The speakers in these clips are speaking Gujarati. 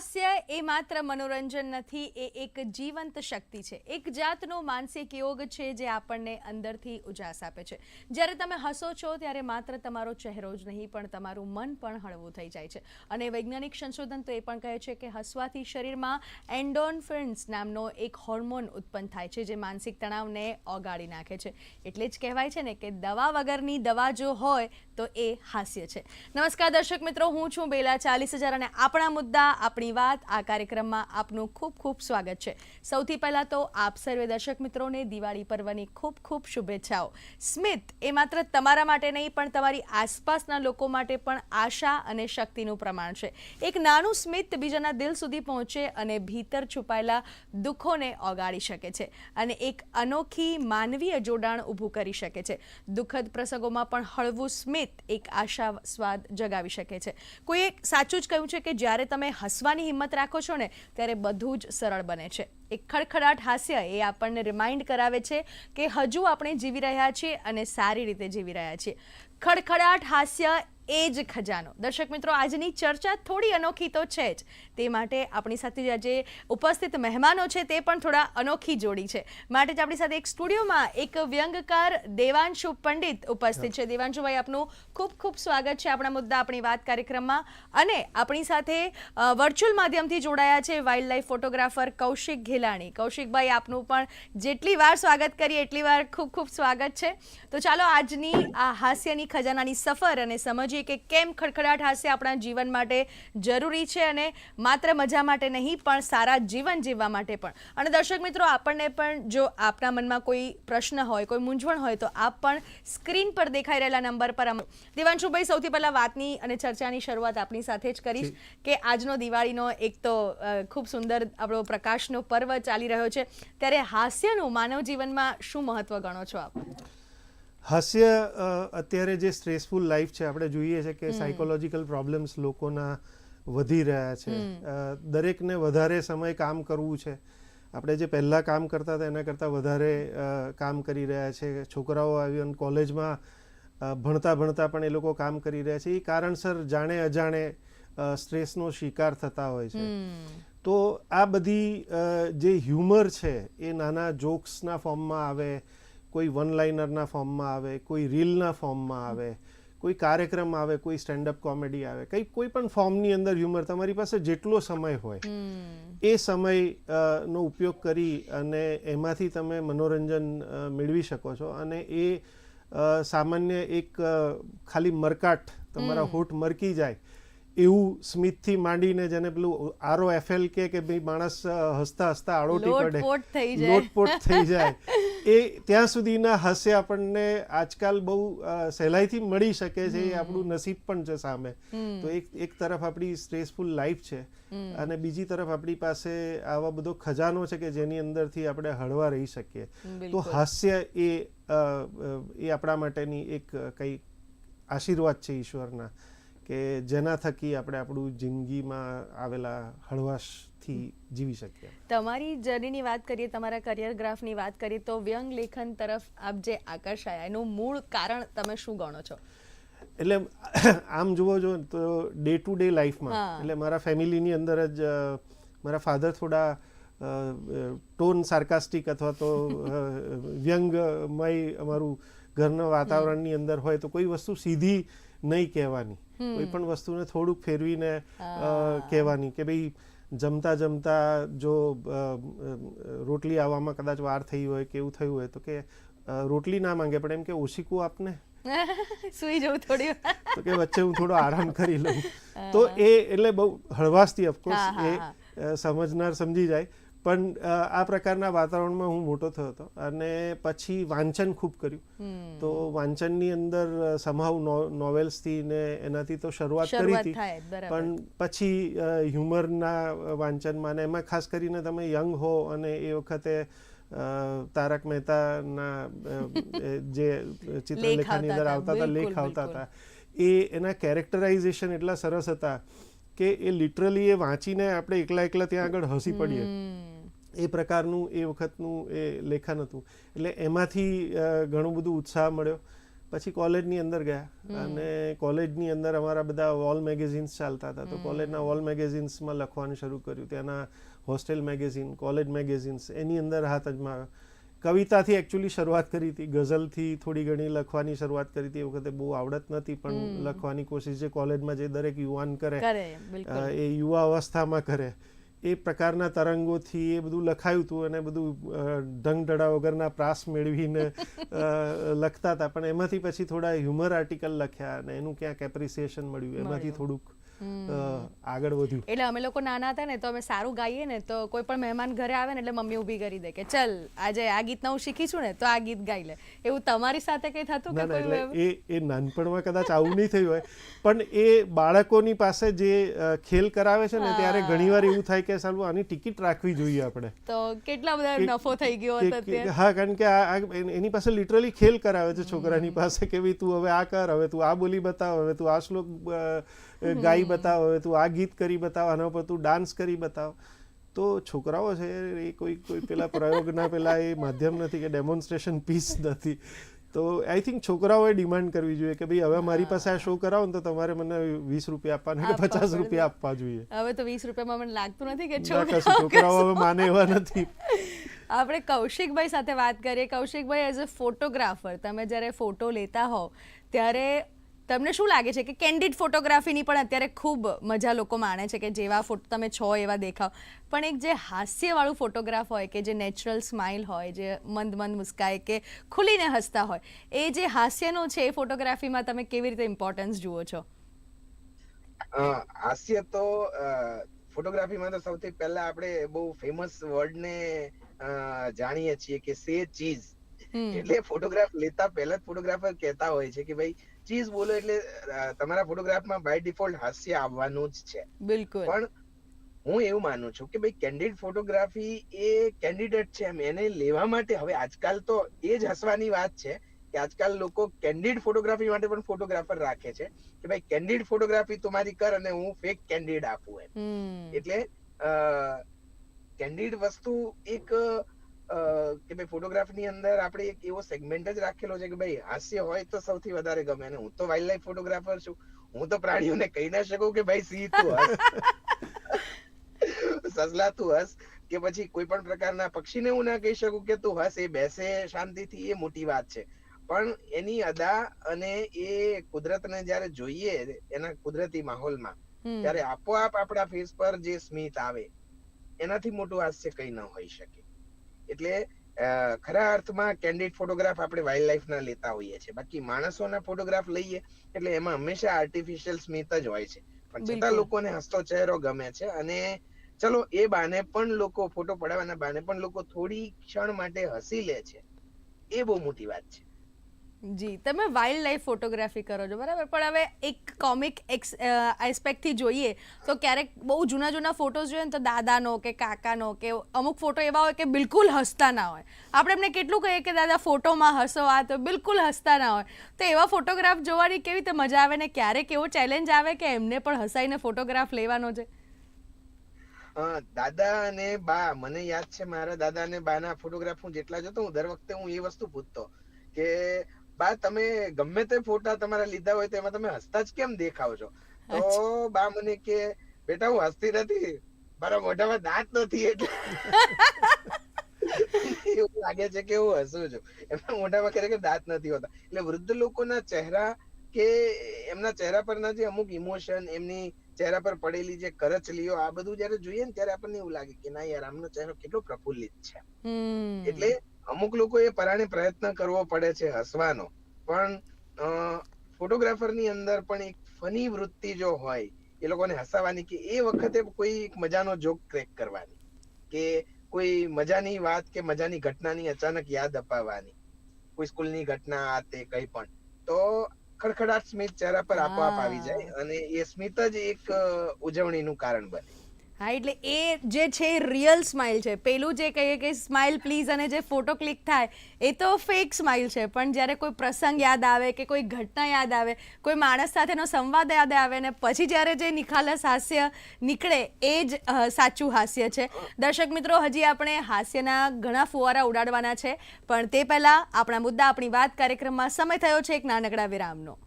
last હાસ્ય એ માત્ર મનોરંજન નથી, એ એક જીવંત શક્તિ છે. એક જાતનો માનસિક યોગ છે જે આપણને અંદરથી ઉજાસ આપે છે. જ્યારે તમે હસો છો ત્યારે માત્ર તમારો ચહેરો જ નહીં, પણ તમારું મન પણ હળવું થઈ જાય છે. અને વૈજ્ઞાનિક સંશોધન તો એ પણ કહે છે કે હસવાથી શરીરમાં એન્ડોનફ્રિન્સ નામનો એક હોર્મોન ઉત્પન્ન થાય છે જે માનસિક તણાવને ઓગાળી નાખે છે. એટલે જ કહેવાય છે ને કે દવા વગરની દવા જો હોય તો એ હાસ્ય છે. નમસ્કાર દર્શક મિત્રો, હું છું બેલા ચાલીસ હજાર અને આપણા મુદ્દા આપણી વાત આ કાર્યક્રમમાં આપનું ખૂબ ખૂબ સ્વાગત છે. સૌથી પહેલાં તો આપ સર્વે દર્શક મિત્રોને દિવાળી પર્વની ખૂબ ખૂબ શુભેચ્છાઓ. સ્મિત એ માત્ર તમારા માટે નહીં, પણ તમારી આસપાસના લોકો માટે પણ આશા અને શક્તિનું પ્રમાણ છે. એક નાનું સ્મિત બીજાના દિલ સુધી પહોંચે અને ભીતર છુપાયેલા દુઃખોને ઓગાળી શકે છે અને એક અનોખી માનવીય જોડાણ ઊભું કરી શકે છે. દુઃખદ પ્રસંગોમાં પણ હળવું સ્મિત એક આશાસ્વાદ જગાવી શકે છે. કોઈ એક સાચું જ કહ્યું છે કે જ્યારે તમે હસવાની હિંમત રાખો છો ને, ત્યારે બધું જ સરળ બને છે. એક ખડખડાટ હાસ્ય એ આપણને રિમાઇન્ડ કરાવે છે કે હજુ આપણે જીવી રહ્યા છીએ અને સારી રીતે જીવી રહ્યા છીએ. ખડખડાટ હાસ્ય એ જ ખજાનો. દર્શક મિત્રો, આજની ચર્ચા થોડી અનોખી તો છે જ. તે માટે આપણી સાથે આજે ઉપસ્થિત મહેમાનો છે તે પણ થોડા અનોખી જોડી છે. માટે જ આપણી સાથે એક સ્ટુડિયોમાં એક વ્યંગકાર દેવાંશુ પંડિત ઉપસ્થિત છે. દેવાંશુભાઈ, આપનું ખૂબ ખૂબ સ્વાગત છે આપણા મુદ્દા આપણી વાત કાર્યક્રમમાં. અને આપણી સાથે વર્ચ્યુઅલ માધ્યમથી જોડાયા છે wildlife photographer Kaushik Ghelani. કૌશિકભાઈ, આપનું પણ જેટલી વાર સ્વાગત કરીએ, એટલી વાર ખૂબ ખૂબ સ્વાગત છે. તો ચાલો આજની આ હાસ્યની ખજાનાની સફર અને સમજીએ કે કેમ ખડખડાટ હાસ્ય આપણા જીવન માટે જરૂરી છે અને માત્ર મજા માટે નહીં પણ સારા જીવન જીવવા માટે પણ. અને દર્શક મિત્રો આપણને પણ જો આપના મનમાં કોઈ પ્રશ્ન હોય કોઈ મૂંઝવણ હોય તો આપ પણ સ્ક્રીન પર દેખાઈ રહેલા નંબર પર અમ- દેવાંશુભાઈ સૌથી પહેલાં વાતની અને ચર્ચાની શરૂઆત આપની સાથે જ કરીશ કે આજનો દિવાળીનો એક તો ખૂબ સુંદર આપણો પ્રકાશનો પર્વ ચાલી રહ્યો છે. ત્યારે હાસ્યનું માનવ જીવનમાં શું મહત્વ ગણો છો આપ? હાસ્ય અત્યારે જે સ્ટ્રેસફુલ લાઈફ છે આપણે જોઈએ છે કે સાયકોલોજીકલ પ્રોબ્લેમ્સ લોકોના વધી રહ્યા છે. દરેકને વધારે સમય કામ કરવું છે. આપણે જે પહેલાં કામ કરતા હતા એના કરતાં વધારે કામ કરી રહ્યા છે. છોકરાઓ આવી કોલેજમાં ભણતા ભણતા પણ એ લોકો કામ કરી રહ્યા છે. એ કારણસર જાણે અજાણે સ્ટ્રેસનો શિકાર થતા હોય છે. તો આ બધી જે હ્યુમર છે એ નાના જોક્સના ફોર્મમાં આવે કોઈ વન લાઇનરના ફોર્મમાં આવે કોઈ રીલના ફોર્મમાં આવે કોઈ કાર્યક્રમ આવે કોઈ સ્ટેન્ડઅપ કોમેડી આવે કંઈ કોઈ પણ ફોર્મની અંદર હ્યુમર તમારી પાસે જેટલો સમય હોય એ સમય નો ઉપયોગ કરી અને એમાંથી તમે મનોરંજન મેળવી શકો છો અને એ સામાન્ય એક ખાલી મરકાટ તમારા હોઠ મરકી જાય એવું સ્મિતથી માંડીને જેને પેલું આરો એફએલ કે કે ભાઈ માણસ હસતા હસતા આળોટી પડે. લોટપોટ થઈ જાય. એ ત્યાં સુધીના હાસ્ય આપણને આજકાલ બહુ સહેલાઈથી મળી શકે છે એ આપણું નસીબ પણ છે સામે. તો એક એક તરફ આપણી સ્ટ્રેસફુલ લાઈફ છે અને બીજી તરફ આપણી પાસે આવા બધો ખજાનો છે કે જેની અંદરથી આપણે હળવા રહી શકીએ. તો હાસ્ય એ એ આપણા માટેની એક કંઈ આશીર્વાદ છે ઈશ્વરના. કે જેના થકી આપણે આપણું જિંદગીમાં આવેલા હળવાશથી જીવી શકીએ. તમારી જર્નીની વાત કરીએ તમારા કરિયર ગ્રાફની વાત કરીએ તો વ્યંગ લેખન તરફ આપ જે આકર્ષાયા એનું મૂળ કારણ તમે શું ગણો છો? એટલે આમ જુઓ જો તો ડે ટુ ડે લાઈફમાં એટલે મારા ફેમિલીની અંદર જ મારા ફાધર થોડા ટોન સાર્કાસ્ટિક અથવા તો વ્યંગમય અમારું ઘરના વાતાવરણની અંદર હોય તો કોઈ વસ્તુ સીધી નહીં કહેવાની. કોઈ પણ વસ્તુને થોડુંક ફેરવીને કહેવાની કે ભાઈ જમતા જમતા જો રોટલી આવવામાં કદાચ વાર થઈ હોય કે એવું થયું હોય તો કે રોટલી ના માંગે પણ એમ કે ઓશીકું આપને? સુઈ જવું થોડી તો કે વચ્ચે હું થોડો આરામ કરી લઉં. તો એ એટલે બહુ હળવાશથી ઓફકોર્સ એ સમજનાર સમજી જાય. પણ આ પ્રકારના વાતાવરણમાં હું મોટો થયો હતો અને પછી વાંચન ખૂબ કર્યું. તો વાંચનની અંદર સમાવ નોવેલ્સથી ને એનાથી તો શરૂઆત કરી હતી. પણ પછી હ્યુમરના વાંચનમાં ને એમાં ખાસ કરીને તમે યંગ હો અને એ વખતે તારક મહેતાના જે ચિત્રલેખાની અંદર આવતા હતા, લેખ આવતા. હતા. એ એના કેરેક્ટરાઇઝેશન એટલા સરસ હતા કે એ લિટરલી એ વાંચીને આપણે એકલા એકલા ત્યાં આગળ હસી પડીએ. એ પ્રકારનું એ વખતનું એ લેખન હતું. એટલે એમાંથી ઘણું બધું ઉત્સાહ મળ્યો. પછી કોલેજની અંદર ગયા. અને કોલેજની અંદર અમારા બધા વોલ મેગેઝિન્સ ચાલતા હતા. તો કોલેજના વોલ મેગેઝિન્સમાં લખવાનું શરૂ કર્યું. ત્યાંના હોસ્ટેલ મેગેઝિન કોલેજ મેગેઝિન્સ એની અંદર હાથ અજમાવ્યો કવિતાથી એકચ્યુઅલી શરૂઆત કરી હતી. ગઝલથી થોડી ઘણી લખવાની શરૂઆત કરી હતી. એ વખતે બહુ આવડત નથી પણ લખવાની કોશિશ જે કોલેજમાં જે દરેક યુવાન કરે એ યુવા અવસ્થામાં કરે એ પ્રકારના તરંગોથી એ બધું લખાયું હતું અને બધું અ, ઢંગધડા વગરના પ્રાસ મેળવીને લખતા હતા. પણ એમાંથી પછી થોડા હ્યુમર આર્ટિકલ લખ્યા અને એનું ક્યાંક એપ્રિસિએશન મળ્યું. એમાંથી થોડુંક આગળ વધ્યું. એટલે અમે લોકો નાના હતા ને તો અમે સારું ગાઈએ ને તો કોઈ પણ મહેમાન ઘરે આવે ને એટલે મમ્મી ઊભી કરી દે કે ચલ આજે આ ગીત હું શીખી છું ને તો આ ગીત ગાઈ લે. એવું તમારી સાથે કઈ થતું કે એટલે એ એ નાનપણમાં કદાચ આવું નહીં થયું હોય પણ એ બાળકોની પાસે જે ખેલ કરાવે છે ને ત્યારે ઘણીવાર એવું થાય કે સાલું આની ટિકિટ રાખવી જોઈએ આપણે. તો કેટલા બધા નફો થઈ ગયો હતો હા કારણ કે આ એની પાસે લિટરલી ખેલ કરાવે છે છોકરાની પાસે કે ભાઈ તું હવે આ કર હવે તું આ બોલી બતાવ હવે તું આ શ્લોક ગાઈ બતાવ હવે તું આ ગીત કરી બતાવ આના ઉપર તું ડાન્સ કરી બતાવ. તો છોકરાઓ છે એ કોઈ કોઈ પેલા પ્રયોગના પેલા એ માધ્યમ નથી કે ડેમોન્સ્ટ્રેશન પીસ નથી. તો આઈ થિંક છોકરાઓએ ડિમાન્ડ કરવી જોઈએ કે ભાઈ હવે મારી પાસે આ શો કરાવો ને તો તમારે મને વીસ રૂપિયા આપવાના કે પચાસ રૂપિયા આપવા જોઈએ. હવે તો વીસ રૂપિયામાં મને લાગતું નથી કે છોકરાઓ હવે માને એવા નથી. આપણે કૌશિકભાઈ સાથે વાત કરીએ. કૌશિકભાઈ એઝ અ ફોટોગ્રાફર તમે જ્યારે ફોટો લેતા હોવ ત્યારે તમને શું લાગે છે કે કેન્ડિડ ફોટોગ્રાફીની પણ અત્યારે ખૂબ મજા લોકો માણે છે કે જેવા ફોટો તમે છો એવા દેખાવ. પણ એક જે હાસ્યવાળું ફોટોગ્રાફ હોય કે જે નેચરલ સ્માઇલ હોય જે મંદ મંદ મુસ્કાય કે ખુલીને હસતા હોય એ જે હાસ્યનો છે એ ફોટોગ્રાફીમાં તમે કેવી રીતે ઇમ્પોર્ટન્સ જુઓ છો? હાસ્ય તો ફોટોગ્રાફીમાં તો સૌથી પહેલા આપણે બહુ ફેમસ વર્ડને જાણીએ છીએ કે સે ચીઝ. એટલે ફોટોગ્રાફ લેતા પહેલા જ ફોટોગ્રાફર કહેતા હોય છે કે ભાઈ ચીઝ બોલો એટલે તમારા ફોટોગ્રાફમાં બાય ડિફોલ્ટ હાસ્ય આવવાનું જ છે. બિલકુલ. પણ હું એવું માનું છું કે ભાઈ કેન્ડિડ ફોટોગ્રાફી એ કેન્ડિડેટ છે એમ એને લેવા માટે હવે આજકાલ તો એ જ હસવાની વાત છે કે આજકાલ લોકો કેન્ડિડ ફોટોગ્રાફી માટે પણ ફોટોગ્રાફર રાખે છે કે ભાઈ કેન્ડિડ ફોટોગ્રાફી તું મારી કર અને હું ફેક કેન્ડિડ આપું એમ. એટલે કેન્ડિડ વસ્તુ એક કે ભાઈ ફોટોગ્રાફની અંદર આપણે એક એવો સેગમેન્ટ જ રાખેલો છે કે ભાઈ હાસ્ય હોય તો સૌથી વધારે ગમે. અને હું તો વાઇલ્ડ લાઈફ ફોટોગ્રાફર છું. હું તો પ્રાણીઓને કહી ના શકું કે ભાઈ સિંહ તું હસ. સસલા તું હસ. કે પછી કોઈ પણ પ્રકારના પક્ષીને હું ના કહી શકું કે તું હસ. એ બેસે શાંતિથી એ મોટી વાત છે. પણ એની અદા અને એ કુદરતને જ્યારે જોઈએ એના કુદરતી માહોલમાં ત્યારે આપોઆપ આપણા ફેસ પર જે સ્મિત આવે એનાથી મોટું હાસ્ય કઈ ન હોઈ શકે. એટલે ખરા અર્થમાં કેન્ડિડ ફોટોગ્રાફ આપણે વાઇલ્ડ લાઈફ ના લેતા હોઈએ છીએ. બાકી માણસોના ફોટોગ્રાફ લઈએ એટલે એમાં હંમેશા આર્ટિફિશિયલ સ્મિત જ હોય છે. પણ. છતાં લોકોને હસતો ચહેરો ગમે છે અને ચલો એ બાને પણ લોકો ફોટો પડાવવાના બાને પણ લોકો થોડી ક્ષણ માટે હસી લે છે. એ બહુ મોટી વાત છે. જી, તમે વાઇલ્ડ લાઈફ ફોટોગ્રાફી કરો છો, બરાબર? પણ હવે એક કોમિક એસ્પેક્ટથી જોઈએ, તો ક્યારેક બહુ જૂના જૂના ફોટોઝ જોઈએ ને તો દાદાનો કે કાકાનો કે અમુક ફોટો એવા હોય કે બિલકુલ હસતા ના હોય. આપણે એમને કેટલું કહીએ કે, દાદા ફોટોમાં હસો આ તો બિલકુલ હસતા ના હોય. તો એવા ફોટોગ્રાફ જોવાની કેવી રીતે મજા આવે ને ક્યારેક એવો ચેલેન્જ આવે કે એમને પણ હસાઈને ફોટોગ્રાફ લેવાનો છે? દાદા અને બા, મને યાદ છે મારા દાદા અને બાના ફોટોગ્રાફ હું જેટલા જોતો, હું દર વખતે હું એ વસ્તુ પૂછતો કે બા તમે ગમે તે ફોટા તમારા લીધા હોય તેમાં તમે હસતા જ કેમ દેખાવ છો? તો બા મને કે બેટા હું હસતી નથી. મારા મોઢામાં દાંત નથી એટલે. એવું લાગે છે કે હું હસું છું. એમના મોઢામાં ખરેખર દાંત નથી હોતા. એટલે વૃદ્ધ લોકોના ચહેરા કે એમના ચહેરા પરના જે અમુક ઇમોશન એમની ચહેરા પર પડેલી જે કરચલીઓ આ બધું જયારે જોઈએ ને ત્યારે આપણને એવું લાગે કે ના યાર આમનો ચહેરો કેટલો પ્રફુલ્લિત છે. એટલે અમુક લોકો એ પરાણે પ્રયત્ન કરવો પડે છે હસવાનો. પણ ફોટોગ્રાફરની અંદર પણ એક ફની વૃત્તિ જો હોય એ લોકોને હસાવાની કે એ વખતે કોઈ એક મજાનો જોક ક્રેક કરવાની. કે કોઈ મજાની વાત કે મજાની ઘટનાની અચાનક યાદ અપાવવાની. કોઈ સ્કૂલની ઘટના આ તે કઈ પણ. તો ખડખડાટ સ્મિત ચહેરા પર આપોઆપ આવી જાય અને એ સ્મિત જ એક ઉજવણીનું કારણ બને. હા, એટલે એ જે છે રિયલ સ્માઇલ છે. પેલું જે કહીએ કે સ્માઇલ પ્લીઝ અને જે ફોટો ક્લિક થાય, એ તો ફેક સ્માઇલ છે. પણ જ્યારે કોઈ પ્રસંગ યાદ આવે કે કોઈ ઘટના યાદ આવે, કોઈ માણસ સાથેનો સંવાદ યાદ આવે ને પછી જ્યારે જે નિખાલસ હાસ્ય નીકળે, એ જ સાચું હાસ્ય છે. દર્શક મિત્રો, હજી આપણે હાસ્યના ઘણા ફુવારા ઉડાડવાના છે. પણ તે પહેલાં આપણા મુદ્દા આપણી વાત કાર્યક્રમમાં સમય થયો છે એક નાનકડા વિરામનો.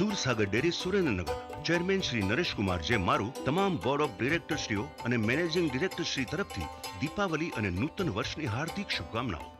સુરસાગર ડેરી સુરેન્દ્રનગર. ચેરમેન શ્રી નરેશકુમાર જે મારું તમામ બોર્ડ ઓફ ડિરેક્ટરશ્રીઓ અને મેનેજિંગ ડિરેક્ટરશ્રી તરફથી દીપાવલી અને નૂતન વર્ષની હાર્દિક શુભકામનાઓ.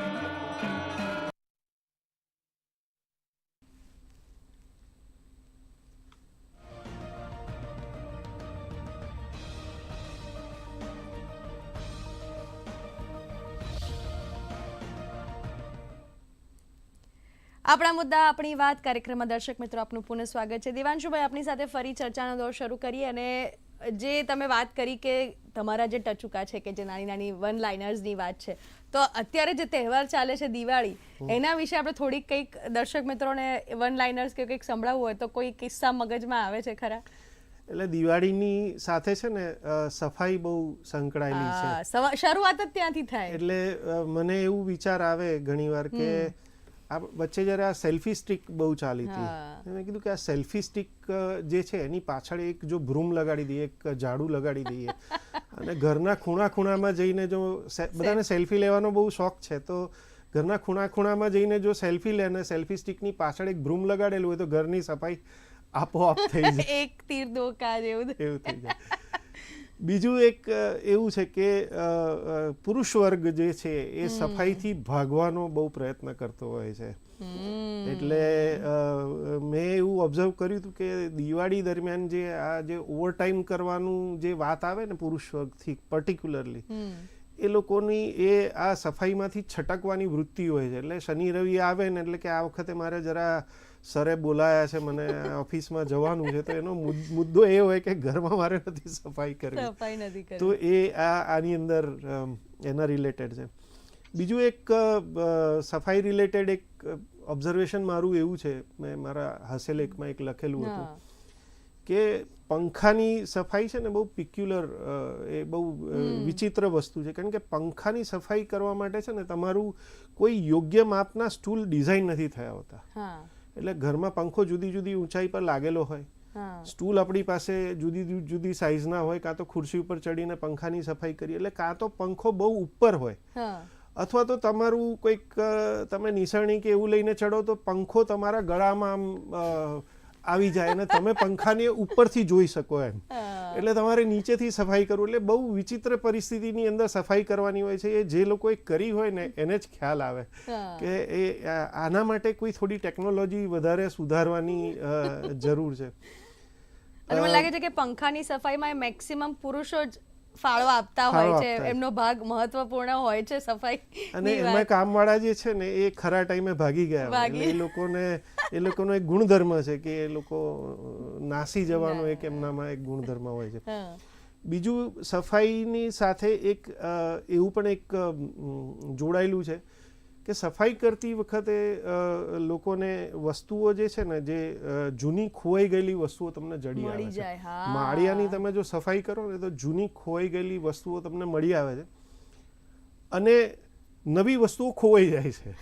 આપણા મુદ્દા આપણી વાત કાર્યક્રમમાં દર્શક મિત્રો આપનું પુનઃ સ્વાગત છે. દેવાંશુભાઈ આપની સાથે ફરી ચર્ચાનો દોર શરૂ કરીએ અને જે તમે વાત કરી કે તમારા જે ટચુકા છે કે જે નાની નાની વન લાઇનર્સની વાત છે તો અત્યારે જે તહેવાર ચાલે છે દિવાળી એના વિશે આપણે થોડીક કંઈક દર્શક મિત્રોને વન લાઇનર્સ કે કંઈક સંભળાવવું હોય તો કોઈ કિસ્સા મગજમાં આવે છે ખરા? એટલે દિવાળીની સાથે છે ને સફાઈ બહુ સંકળાયેલી છે. શરૂઆત જ ત્યાંથી થાય. એટલે મને એવું વિચાર આવે ઘણીવાર કે આ વચ્ચે જ્યારે આ સેલ્ફી સ્ટિક બહુ ચાલી હતી મેં કીધું કે આ સેલ્ફી સ્ટિક જે છે એની પાછળ એક જો ભ્રૂમ લગાડી દઈએ એક ઝાડુ લગાડી દઈએ અને ઘરના ખૂણા ખૂણામાં જઈને જો બધાને સેલ્ફી લેવાનો બહુ શોખ છે તો ઘરના ખૂણા ખૂણામાં જઈને જો સેલ્ફી લે અને સેલ્ફી સ્ટિકની પાછળ એક ભ્રૂમ લગાડેલું હોય તો ઘરની સફાઈ આપોઆપ થઈ જાય. એક તીર દો કા જેવું એવું થઈ જાય. બીજું એક એવું છે કે પુરુષ વર્ગ જે છે એ સફાઈથી ભાગવાનો બહુ પ્રયત્ન કરતો હોય છે. એટલે મેં એવું ઓબ્ઝર્વ કર્યું હતું કે દિવાળી દરમિયાન જે આ જે ઓવરટાઈમ કરવાનું જે વાત આવે ને પુરુષ વર્ગથી પર્ટિક્યુલરલી એ લોકોની એ આ સફાઈમાંથી છટકવાની વૃત્તિ હોય છે. એટલે શનિ રવિ આવે ને એટલે કે આ વખતે મારે જરા સરે બોલાયા છે મને ઓફિસમાં જવાનું છે તો એનો મુદ- મુદ્દો એ હોય કે ઘરમાં મારે નથી સફાઈ કરવી. તો એ આ આની અંદર એના રિલેટેડ છે. બીજું એક સફાઈ રિલેટેડ એક ઓબ્ઝર્વેશન મારું એવું છે. મેં મારા હાસ્યલેખમાં એક લખેલું હતું કે પંખાની સફાઈ છે ને બહુ પિક્યુલર એ બહુ વિચિત્ર વસ્તુ છે. કારણ કે પંખાની સફાઈ કરવા માટે છે ને તમારું કોઈ યોગ્ય માપના સ્ટૂલ ડિઝાઇન નથી થયા હોતા. એટલે ઘરમાં પંખો જુદી જુદી ઊંચાઈ પર લાગેલો હોય. સ્ટૂલ આપણી પાસે જુદી જુદી જુદી સાઇઝના હોય કાં તો ખુરશી ઉપર ચડીને પંખાની સફાઈ કરીએ. એટલે કાં તો પંખો બહુ ઉપર હોય. અથવા તો તમારું કોઈક તમે નિસરણી કે એવું લઈને ચડો તો પંખો તમારા ગળામાં આમ આવી જાય અને તમે પંખાને ઉપરથી જોઈ શકો એમ. એટલે તમારે નીચેથી સફાઈ કરવું એટલે બહુ વિચિત્ર પરિસ્થિતિની અંદર સફાઈ કરવાની હોય છે. એ જે લોકોએ કરી હોય ને એને જ ખ્યાલ આવે કે એ આના માટે કોઈ થોડી ટેકનોલોજી વધારે સુધારવાની જરૂર છે. અને મને લાગે છે કે પંખાની સફાઈમાં મેક્સિમમ પુરુષો જ ફાળો આપતા હોય છે એમનો ભાગ મહત્વપૂર્ણ હોય છે સફાઈ અને એમાં કામવાળા જે છે ને એ ખરા ટાઈમે ભાગી ગયા એ લોકોને એ લોકોનો એક ગુણધર્મ છે કે એ લોકો નાસી જવાનો એક એમનામાં એક ગુણધર્મ હોય છે. બીજું સફાઈની સાથે એક એવું પણ એક જોડાયેલું છે કે સફાઈ કરતી વખતે લોકોને વસ્તુઓ જે છે ને જે જૂની ખોવાઈ ગયેલી વસ્તુઓ તમને જડી આવે છે. માળિયાની તમે જો સફાઈ કરો ને તો જૂની ખોવાઈ ગયેલી વસ્તુઓ તમને મળી આવે છે. અને નવી વસ્તુઓ ખોવાઈ જાય છે.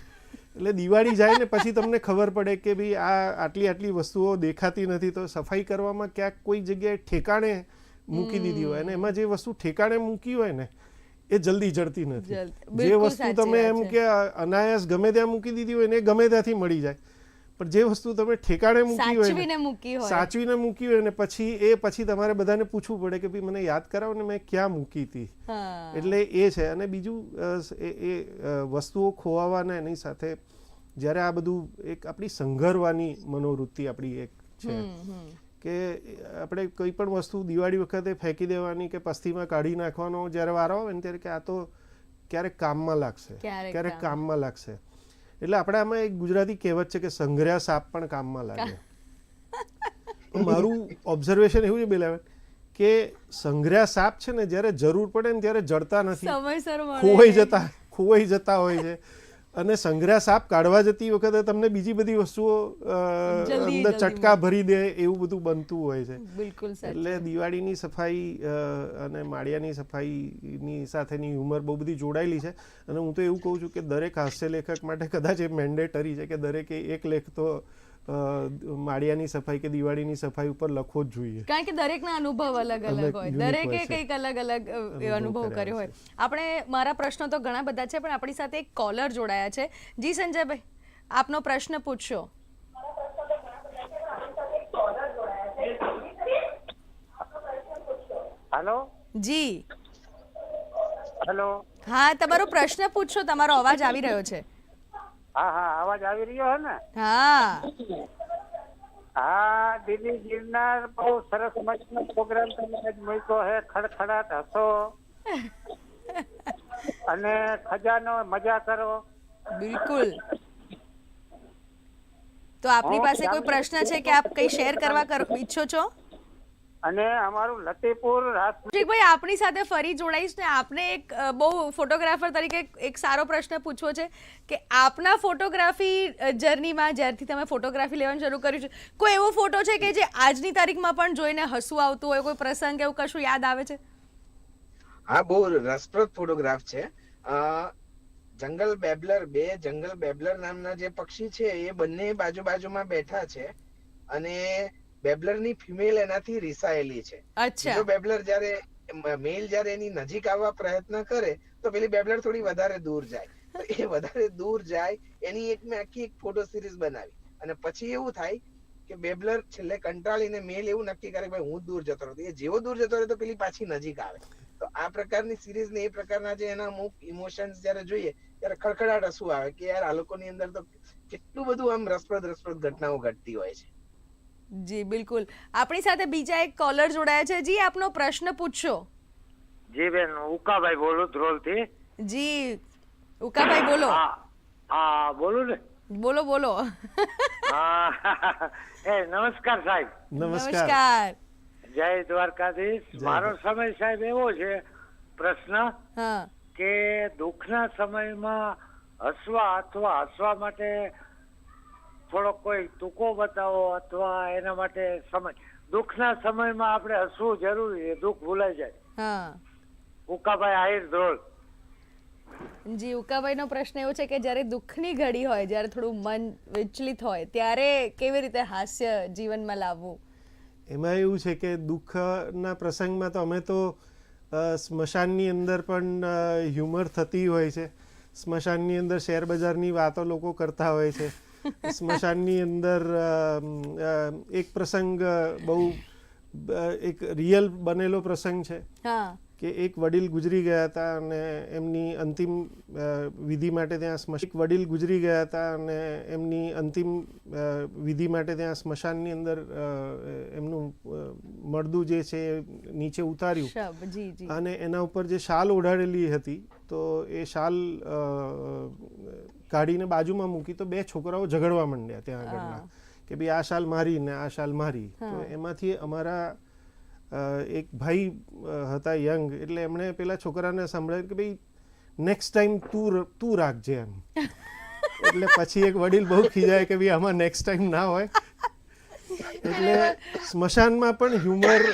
એટલે દિવાળી જાય ને પછી તમને ખબર પડે કે ભાઈ આ આટલી આટલી વસ્તુઓ દેખાતી નથી. તો સફાઈ કરવામાં ક્યાંક કોઈ જગ્યાએ ઠેકાણે મૂકી દીધી હોય અને એમાં જે વસ્તુ ઠેકાણે મૂકી હોય ને એ જલ્દી જડતી નથી. જે વસ્તુ તમે એમ કે અનાયાસ ગમે ત્યાં મૂકી દીધી હોય ને એ ગમે ત્યાંથી મળી જાય. પણ જે વસ્તુ તમે ઠેકાણે મૂકી હોય સાચવીને મૂકી હોય. ને પછી એ પછી તમારે બધાને પૂછવું પડે કે ભાઈ મને યાદ કરાવો ને મેં ક્યાં મૂકી હતી એટલે એ છે. અને બીજું એ એ વસ્તુઓ ખોવાવાના એની સાથે જ્યારે આ બધું એક આપણી સંઘરવાની મનોવૃત્તિ આપણી એક છે. કે આપણે કોઈ પણ વસ્તુ દિવાળી વખતે ફેંકી દેવાની કે પસ્તીમાં કાઢી નાખવાનો જ્યારે વારો આવે ને ત્યારે કે આ તો ક્યારેક કામમાં લાગશે ક્યારેક કામમાં લાગશે. એટલે આપણે આમાં એક ગુજરાતી કહેવત છે કે સંઘર્યા સાપ પણ કામમાં લાગે. મારું ઓબ્ઝર્વેશન એવું છે બેલાવન કે સંગ્રહ સાપ છે ને જ્યારે જરૂર પડે ને ત્યારે જડતા નથી. ખોવાઈ જતા ખોવાઈ જતા હોય છે. અને સંગ્રહ સાપ કાઢવા જતી વખતે તમને બીજી બધી વસ્તુઓ અ, અંદર ચટકા ભરી દે એવું બધું બનતું હોય છે. બિલકુલ એટલે દિવાળીની સફાઈ અ, અને માળિયાની સફાઈની સાથેની હ્યુમર બહુ બધી જોડાયેલી છે. અને હું તો એવું કહું છું કે દરેક હાસ્ય લેખક માટે કદાચ એ મેન્ડેટરી છે કે દરેકે એક લેખ તો માળિયાની સફાઈ કે દિવાળીની સફાઈ ઉપર લખવો જ જોઈએ. કારણ કે દરેકના અનુભવ અલગ અલગ હોય. દરેકે કંઈક અલગ અલગ અનુભવ કર્યો હોય આપણે મારા પ્રશ્નો તો ઘણા બધા છે પણ આપણી સાથે એક કોલર જોડાયા છે. જી સંજયભાઈ આપનો પ્રશ્ન પૂછશો હેલો? જી. હેલો? હા તમારો પ્રશ્ન પૂછશો તમારો અવાજ આવી રહ્યો છે. હા હા અવાજ આવી રહ્યો હે ને? હા. હા દિલ્હી ગિરનાર બહુ સરસ મજાનો પ્રોગ્રામ તમે આજ મૂક્યો હે ખડખડાટ હસો. અને ખજાનો મજા કરો. બિલકુલ. તો આપની પાસે કોઈ પ્રશ્ન છે કે આપ કઈ શેર કરવા કર- ઈચ્છો છો? અને અમારું લતીપુર ભાઈ આપણી સાથે ફરી જોડાઈશ ને આપને એક બહુ ફોટોગ્રાફર તરીકે એક- સારો પ્રશ્ન પૂછવો છે કે આપના ફોટોગ્રાફી જર્નીમાં જ્યારથી તમે ફોટોગ્રાફી લેવાનું શરૂ કર્યું છે કોઈ એવો ફોટો છે કે જે આજની તારીખમાં પણ જોઈને હસવું આવતું હોય કોઈ પ્રસંગ એવું કશું યાદ આવે છે? હા બહુ રસપ્રદ ફોટોગ્રાફ છે. અ, જંગલ બેબલર બે જંગલ બેબલર નામના જે પક્ષી છે એ બંને બાજુ બાજુમાં બેઠા છે. અને બેબલરની ફિમેલ એનાથી રિસાયેલી છે. બીજો બેબલર જ્યારે મેલ જ્યારે એની નજીક આવવા પ્રયત્ન કરે તો પેલી બેબલર થોડી વધારે દૂર જાય. તો એ વધારે દૂર જાય એની એક મેં આખી એક ફોટો સિરીઝ બનાવી. અને પછી એવું થાય કે બેબલર છેલ્લે કંટાળીને મેલ એવું નક્કી કરે ભાઈ હું દૂર જતો રહ્યો એ જેવો દૂર જતો રહે તો પેલી પાછી નજીક આવે. તો આ પ્રકારની સિરીઝ ને એ પ્રકારના જે એના અમુક ઇમોશન્સ જ્યારે જોઈએ ત્યારે ખડખડાટ હસવું આવે કે યાર આ લોકોની અંદર તો કેટલું બધું આમ રસપ્રદ રસપ્રદ ઘટનાઓ ઘટતી હોય છે. જી બિલકુલ. આપણી સાથે બીજા એક કોલર જોડાયા છે. જી આપનો પ્રશ્ન પૂછશો જી બેન ઉકાભાઈ બોલું ધ્રોલથી જી ઉકાભાઈ બોલો. હા બોલું ને. બોલો બોલો. એ નમસ્કાર સાહેબ. નમસ્કાર. જય દ્વારકાધીશ. મારો સમય સાહેબ એવો છે પ્રશ્ન કે દુઃખના સમયમાં હસવા અથવા હસવા માટે થોડો કોઈ ટૂંકો બતાવો અથવા એના માટે સમય. દુઃખના સમયમાં આપણે હસવું જરૂરી છે દુઃખ ભૂલાઈ જાય. હા. ઉકાભાઈ આહિર ધ્રોલ. જી ઉકાભાઈનો પ્રશ્ન એવો છે કે જ્યારે દુઃખની ઘડી હોય જ્યારે થોડું મન વિચલિત હોય ત્યારે કેવી રીતે હાસ્ય જીવનમાં લાવવું? એમાં એવું છે કે દુઃખના પ્રસંગમાં તો અમે તો સ્મશાનની અંદર પણ હ્યુમર થતી હોય છે. સ્મશાનની અંદર શેર બજારની વાતો લોકો કરતા હોય છે. સ્મશાનની અંદર એક પ્રસંગ બહુ એક રિયલ બનેલો પ્રસંગ છે કે એક વડીલ ગુજરી ગયા હતા અને એમની અંતિમ વિધિ માટે ત્યાં સ્મશિક વડીલ ગુજરી ગયા હતા અને એમની અંતિમ વિધિ માટે ત્યાં સ્મશાનની અંદર એમનું મળદું જે છે નીચે ઉતાર્યું. અને એના ઉપર જે શાલ ઓઢાડેલી હતી તો એ શાલ કાઢીને બાજુમાં મૂકી તો બે છોકરાઓ ઝઘડવા માંડ્યા ત્યાં આગળના કે ભાઈ આ શાલ મારી ને આ શાલ મારી. તો એમાંથી અમારા એક ભાઈ હતા યંગ એટલે એમણે પેલા છોકરાને સંભળાવ્યું કે ભાઈ નેક્સ્ટ ટાઈમ તું તું રાખજે એમ. એટલે પછી એક વડીલ બહુ ખીજાય કે ભાઈ આમાં નેક્સ્ટ ટાઈમ ના હોય. એટલે સ્મશાનમાં પણ હ્યુમર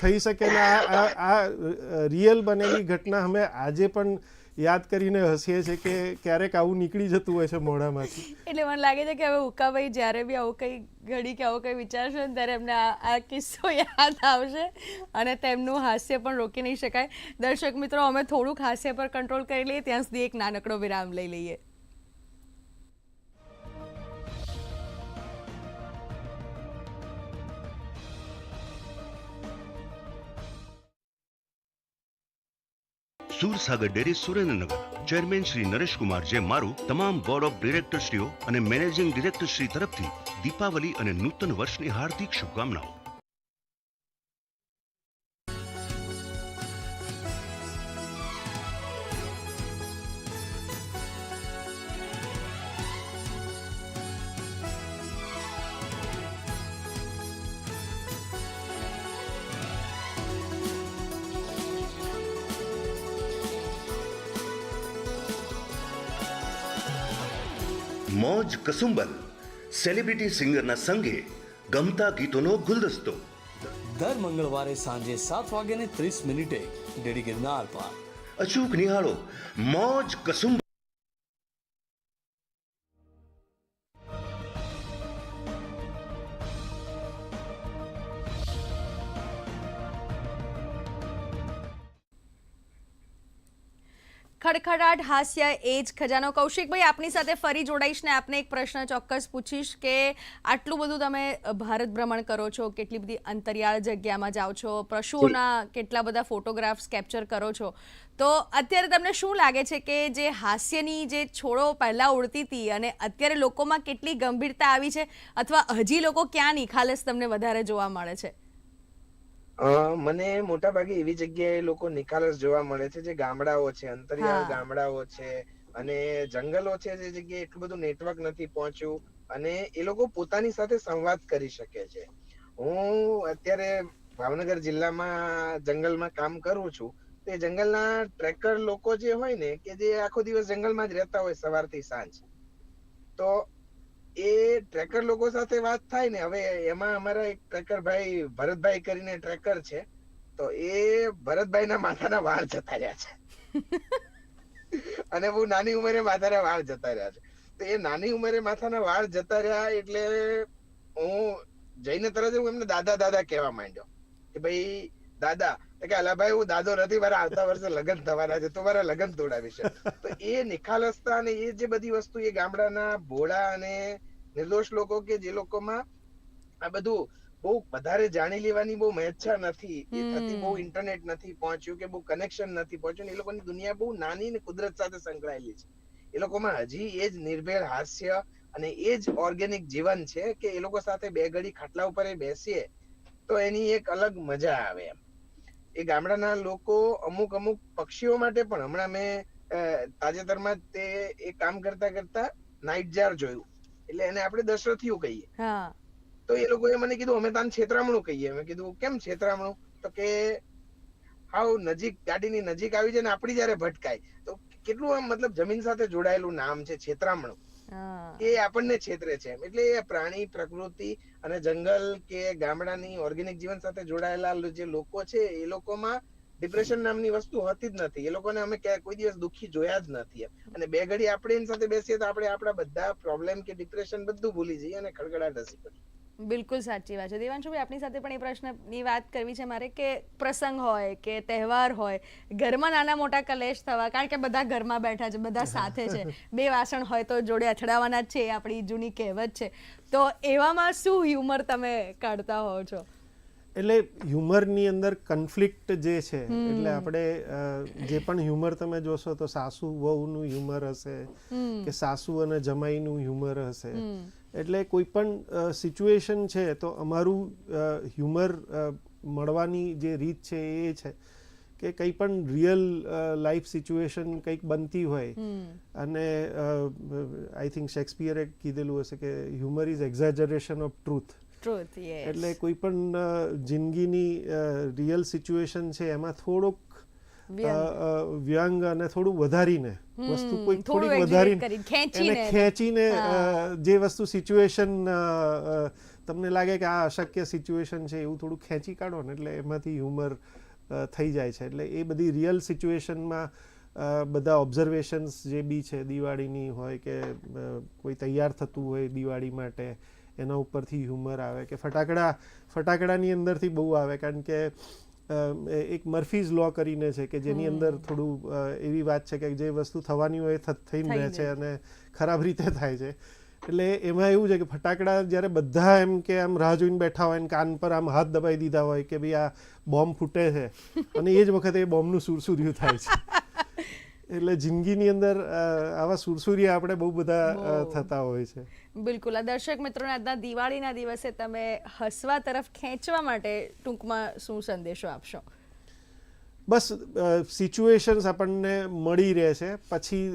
થઈ શકે ને આ આ આ રિયલ બનેલી ઘટના અમે આજે પણ યાદ કરીને હસીએ છીએ કે ક્યારેક આવું નીકળી જતું હોય છે મોઢામાંથી. એટલે મને લાગે છે કે હવે ઉકાભાઈ જ્યારે બી આવું કંઈ ઘડી કે આવું કંઈ વિચારશે ને ત્યારે એમને આ કિસ્સો યાદ આવશે અને તેમનું હાસ્ય પણ રોકી નહીં શકાય. દર્શક મિત્રો, અમે થોડુંક હાસ્ય પર કંટ્રોલ કરી લઈએ, ત્યાં સુધી એક નાનકડો વિરામ લઈ લઈએ. સૂરસાગર ડેરી સુરેન્દ્રનગર. ચેરમેન શ્રી નરેશકુમાર જે મારું તમામ બોર્ડ ઓફ ડિરેક્ટરશ્રીઓ અને મેનેજિંગ ડિરેક્ટરશ્રી તરફથી દીપાવલી અને નૂતન વર્ષની હાર્દિક શુભકામનાઓ. કસુંબલ સેલિબ્રિટી સિંગરના સંગે ગમતા ગીતોનો ગુલદસ્તો. દર મંગળવારે સાંજે સાત વાગ્યાને ત્રીસ મિનિટે ડેડી ગિરનાર પર. અચૂક નિહાળો મોજ કસુંબલ. ખડખડાટ હાસ્ય એ જ ખજાનો. કૌશિકભાઈ, આપની સાથે ફરી જોડાઈશ ને આપને એક પ્રશ્ન ચોક્કસ પૂછીશ કે આટલું બધું તમે ભારત ભ્રમણ કરો છો, કેટલી બધી અંતરિયાળ જગ્યામાં જાઓ છો, પશુઓના કેટલા બધા ફોટોગ્રાફ્સ કેપ્ચર કરો છો. તો અત્યારે તમને શું લાગે છે કે જે હાસ્યની જે છોડો પહેલાં ઉડતી હતી અને અત્યારે લોકોમાં કેટલી ગંભીરતા આવી છે, અથવા હજી લોકો ક્યાં નિખાલસ તમને વધારે જોવા મળે છે? મને મોટા ભાગે એવી જગ્યાએ લોકો નિખાલસ જોવા મળે છે જે ગામડાઓ છે અંતરિયાળ ગામડાઓ છે અને જંગલો છે જે જગ્યાએ એટલું બધું નેટવર્ક નથી પહોંચ્યું અને એ લોકો પોતાની સાથે સંવાદ કરી શકે છે. હું અત્યારે ભાવનગર જિલ્લામાં જંગલમાં કામ કરું છું તે જંગલના ટ્રેકર લોકો જે હોય ને કે જે આખો દિવસ જંગલમાં જ રહેતા હોય સવારથી સાંજ તો એ ટ્રેકર લોકો સાથે વાત થાય ને, હવે એમાં અમારા એક ટ્રેકર ભાઈ, ભરતભાઈ કરીને ટ્રેકર છે, તો એ ભરતભાઈના માથાના વાળ જતા રહ્યા છે. અને બહુ નાની ઉંમરે માથાના વાળ જતા રહ્યા છે. તો એ નાની ઉંમરે માથાના વાળ જતા રહ્યા એટલે હું જઈને તરત હું એમને દાદા દાદા કહેવા માંડ્યો કે ભાઈ, દાદા કે અલાભાઈ હું દાદો નથી મારા આવતા વર્ષે લગ્ન થવાના છે તો મારા લગ્ન તોડાવી છે તો એ નિખાલસતા અને એ જે બધી વસ્તુ એ ગામડાના ભોળા અને નિર્દોષ લોકો કે જે લોકોમાં આ બધું બહુ વધારે જાણી લેવાની બહુ મહેચ્છા નથી એ થતી બહુ ઇન્ટરનેટ નથી પહોંચ્યું કે બહુ કનેક્શન નથી પહોંચ્યું એ લોકોની દુનિયા બહુ નાની ને કુદરત સાથે સંકળાયેલી છે. એ લોકોમાં હજી એ જ નિર્ભેળ હાસ્ય અને એ જ ઓર્ગેનિક જીવન છે કે એ લોકો સાથે બે ઘડી ખાટલા ઉપર બેસીએ તો એની એક અલગ મજા આવે એમ. એ ગામડાના લોકો અમુક અમુક પક્ષીઓ માટે પણ હમણાં મેં તાજેતરમાં તે એ કામ કરતા કરતા નાઇટ જાર જોયું. એટલે એને આપણે દશરથીઓ કહીએ. તો એ લોકોએ મને કીધું અમે તાન છેતરામણું કહીએ. મેં કીધું કેમ છેતરામણું? તો કે હાવ નજીક ગાડીની નજીક આવી જાય ને આપણી જયારે ભટકાય. તો કેટલું આમ મતલબ જમીન સાથે જોડાયેલું નામ છે છેતરામણું. એ આપણને છેતરે છે એટલે એ પ્રાણી, પ્રકૃતિ અને જંગલ કે ગામડાની ઓર્ગેનિક જીવન સાથે જોડાયેલા જે લોકો છે, એ લોકોમાં ડિપ્રેશન નામની વસ્તુ હતી જ નથી. એ લોકોને અમે કોઈ દિવસ દુઃખી જોયા જ નથી અને બે ઘડી આપણે એની સાથે બેસીએ તો આપણે આપણા બધા પ્રોબ્લેમ કે ડિપ્રેશન બધું ભૂલી જઈએ અને ખડખડાટ હસી પડીએ. બિલકુલ સાચી વાત છે. દેવાંશુભાઈ આપની સાથે પણ એ પ્રશ્નની વાત કરવી છે મારે કે પ્રસંગ હોય કે તહેવાર હોય ઘરમાં નાના મોટા કલેશ થવા કારણ કે બધા ઘરમાં બેઠા છે બધા સાથે છે. બે વાસણ હોય તો જોડે અથડાવાના જ છે એ આપણી જૂની કહેવત છે. તો એવામાં શું હ્યુમર તમે કાઢતા હોવ છો? એટલે હ્યુમરની અંદર કન્ફ્લિક્ટ જે છે એટલે આપણે જે પણ હ્યુમર તમે જોશો તો સાસુ વહુનું હ્યુમર હશે કે સાસુ અને જમાઈનું હ્યુમર હશે. એટલે કોઈ પણ સિચ્યુએશન છે તો અમારું હ્યુમર મળવાની જે રીત છે એ છે કે કંઈ પણ રિયલ લાઈફ સિચ્યુએશન કંઈક બનતી હોય અને આઈ થિંક શેક્સપિયરે કીધેલું હશે કે humour is exaggeration of truth truth એટલે કોઈ પણ જિંદગીની રિયલ સિચ્યુએશન છે એમાં થોડોક વ્યંગ. અને થોડું વધારીને વસ્તુ કોઈ થોડું થોડીક વધારીને ખેંચીને. એને ખેંચીને. જે વસ્તુ સિચ્યુએશન તમને લાગે કે આ અશક્ય સિચ્યુએશન છે એવું થોડું ખેંચી કાઢો ને એટલે એમાંથી હ્યુમર થઈ જાય છે. એટલે એ બધી રિયલ સિચ્યુએશનમાં બધા ઓબ્ઝર્વેશન્સ જે બી છે દિવાળીની હોય કે કોઈ તૈયાર થતું હોય દિવાળી માટે એના ઉપરથી હ્યુમર આવે કે ફટાકડા ફટાકડાની અંદરથી બહુ આવે. કારણ કે એક મર્ફીઝ લો કરીને છે કે જેની અંદર થોડું એવી વાત છે કે જે વસ્તુ થવાની હોય એ થઈ રહે છે અને ખરાબ રીતે થાય છે. એટલે એમાં એવું છે કે ફટાકડા જ્યારે બધા એમ કે આમ રાહ જોઈને બેઠા હોય ને કાન પર આમ હાથ દબાઈ દીધા હોય કે ભાઈ આ બોમ્બ ફૂટે છે અને એ જ વખતે એ બોમ્બનું સુરસુર્યું થાય છે. એટલે જિંદગીની અંદર આવા સુરસુરિયા આપણે બહુ બધા થતા હોય છે. બિલકુલ. આ દર્શક મિત્રોને આજના દિવાળીના દિવસે તમે હસવા તરફ ખેંચવા માટે ટૂંકમાં શું સંદેશો આપશો? બસ સિચ્યુએશન્સ આપણને મળી રહે છે. પછી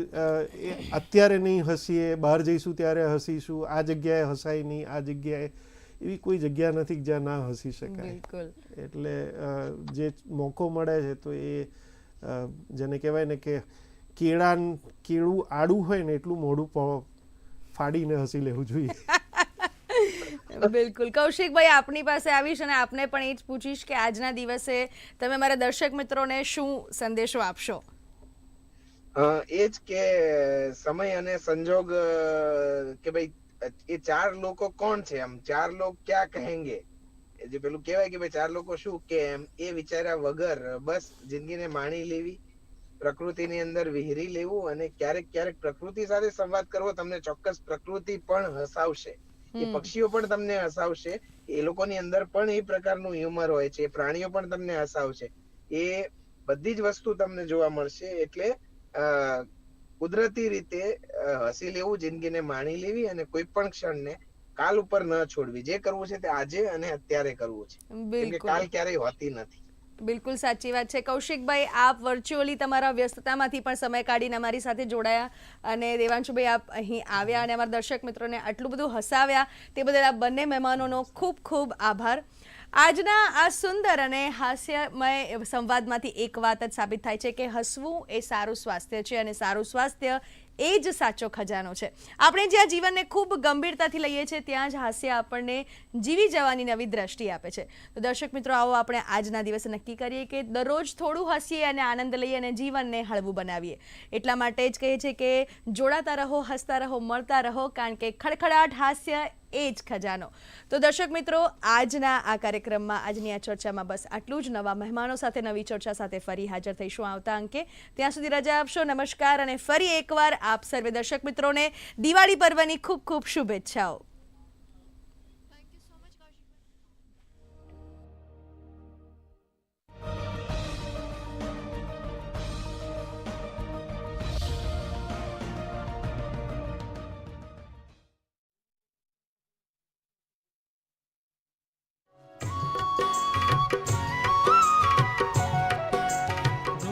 અત્યારે નહીં હસીએ બહાર જઈશું ત્યારે હસીશું આ જગ્યાએ હસાય નહીં આ જગ્યાએ એવી કોઈ જગ્યા નથી જ્યાં ના હસી શકાય. એટલે જે મોકો મળે છે તો એ જેને કહેવાય ને કે કેળા કેળું આડું હોય ને એટલું મોઢું ફાડીને હસી લેવું જોઈએ. બિલકુલ. કૌશિકભાઈ આપની પાસે આવીશ અને આપને પણ એ જ પૂછીશ કે આજના દિવસે તમે મારા દર્શક મિત્રોને શું સંદેશો આપશો? એ જ કે સમય અને સંજોગ કે ભાઈ એ ચાર લોકો કોણ છે આમ ચાર લોકો ક્યાં કહેંગે? એ જે પેલું કહેવાય કે ભાઈ ચાર લોકો શું કે એમ? એ વિચાર્યા વગર બસ જિંદગીને માણી લેવી. પ્રકૃતિની અંદર વિહરી લેવું અને ક્યારેક ક્યારેક પ્રકૃતિ સાથે સંવાદ કરવો તમને ચોક્કસ પ્રકૃતિ પણ હસાવશે. એ પક્ષીઓ પણ તમને હસાવશે. એ લોકોની અંદર પણ એ પ્રકારનું હ્યુમર હોય છે. પ્રાણીઓ પણ તમને હસાવશે. એ બધી જ વસ્તુ તમને જોવા મળશે એટલે કુદરતી રીતે હસી લેવું જિંદગીને માણી લેવી અને કોઈ પણ ક્ષણને કાલ ઉપર ન છોડવી. જે કરવું છે તે આજે અને અત્યારે કરવું છે. કાલ ક્યારેય હોતી નથી. બિલકુલ સાચી વાત છે. કૌશિકભાઈ, આપ વર્ચ્યુઅલી તમારા વ્યસ્તતામાંથી પણ સમય કાઢીને અમારી સાથે જોડાયા અને દેવાંશુભાઈ, આપ અહીં આવ્યા અને અમારા દર્શક મિત્રોને આટલું બધું હસાવ્યા. તે બદલ આ બંને મહેમાનોનો ખૂબ ખૂબ આભાર. આજના આ સુંદર અને હાસ્યમય સંવાદમાંથી એક વાત જ સાબિત થાય છે કે હસવું એ સારું સ્વાસ્થ્ય છે અને સારું સ્વાસ્થ્ય એ જ સાચો ખજાનો છે. આપણે જ્યાં જીવનને ખૂબ ગંભીરતાથી લઈએ છીએ, ત્યાં જ હાસ્ય આપણને જીવી જવાની નવી દ્રષ્ટિ આપે છે. તો દર્શક મિત્રો, આવો આપણે આજના દિવસે નક્કી કરીએ કે દરરોજ થોડું હસીએ અને આનંદ લઈએ અને જીવનને હળવું બનાવીએ. એટલા માટે જ કહે છે કે જોડાતા રહો, હસતા રહો, મળતા રહો, કારણ કે ખડખડાટ હાસ્ય એ જ ખજાનો. તો દર્શક મિત્રો, આજના આ કાર્યક્રમમાં, આજની આ ચર્ચામાં બસ આટલું જ. નવા મહેમાનો સાથે, નવી ચર્ચા સાથે ફરી હાજર થઈશું આવતા અંકે. ત્યાં સુધી રજા આપશો, નમસ્કાર અને ફરી એકવાર આપ સર્વે દર્શક મિત્રોને દિવાળી પર્વની ખૂબ ખૂબ શુભેચ્છાઓ.